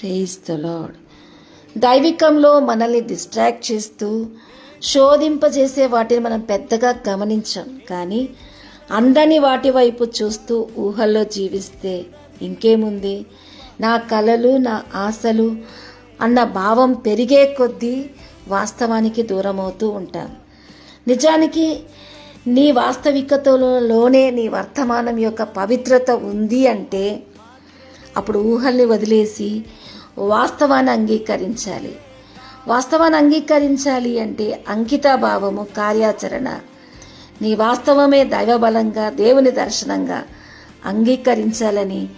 Praise the lord దైవికంలో మనల్ని distract చేస్తూ శోధింపజేసే వాటిని మనం పెద్దగా గమనించాం. కానీ అందని వాటి వైపు చూస్తూ ఊహల్లో జీవిస్తే ఇంకేముంది? నా కలలు నా ఆశలు అన్న భావం పెరిగే కొద్దీ వాస్తవానికి దూరమవుతూ ఉంటాం. నిజానికి నీ వాస్తవికతలోనే నీ వర్తమానం యొక్క పవిత్రత ఉంది అంటే అప్పుడు ఊహల్ని వదిలేసి వాస్తవాన్ని అంగీకరించాలి. వాస్తవాన్ని అంగీకరించాలి అంటే అంకితాభావము కార్యాచరణ. నీ వాస్తవమే దైవబలంగా దేవుని దర్శనంగా అంగీకరించాలని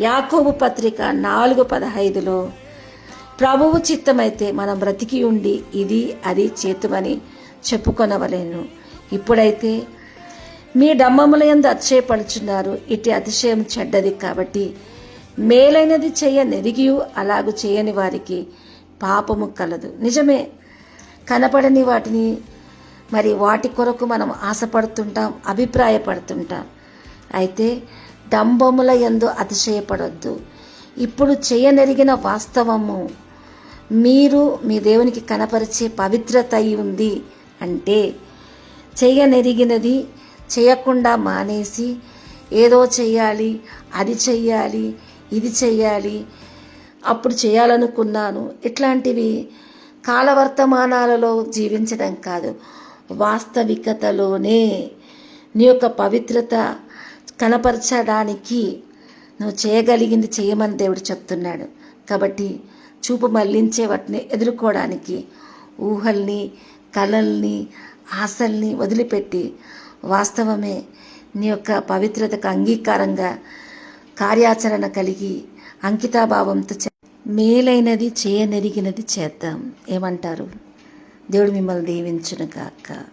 యాకోబు పత్రిక నాలుగు పదహైదులో ప్రభువు చిత్తమైతే మనం బ్రతికి ఉండి ఇది అది చేతుమని చెప్పుకొనవలేను. ఇప్పుడైతే మీ డమ్మములయందు అతిశయపడుచున్నారు. ఇటు అతిశయం చెడ్డది కాబట్టి మేలైనది చేయ నెరిగియు అలాగు చేయని వారికి పాపము కలదు. నిజమే కనపడని వాటిని మరి వాటి కొరకు మనం ఆశపడుతుంటాం అభిప్రాయపడుతుంటాం. అయితే డంబముల ఎందు అతిశయపడొద్దు. ఇప్పుడు చేయనెరిగిన వాస్తవము మీరు మీ దేవునికి కనపరిచే పవిత్రత అయి ఉంది అంటే చేయనెరిగినది చేయకుండా మానేసి ఏదో చెయ్యాలి అది చెయ్యాలి ఇది చేయాలి అప్పుడు చేయాలనుకున్నాను ఇట్లాంటివి కాలవర్తమానాలలో జీవించడం కాదు. వాస్తవికతలోనే నీ యొక్క పవిత్రత కనపరచడానికి నువ్వు చేయగలిగింది చేయమని దేవుడు చెప్తున్నాడు. కాబట్టి చూపు మళ్ళించే వాటిని ఎదుర్కోవడానికి ఊహల్ని కలల్ని ఆశల్ని వదిలిపెట్టి వాస్తవమే నీ యొక్క పవిత్రతకు అంగీకారంగా కార్యాచరణ కలిగి అంకితాభావంతో చే- మేలైనది చేయనెరిగినది చేద్దాం. ఏమంటారు? దేవుడు మిమ్మల్ని దీవించును కాక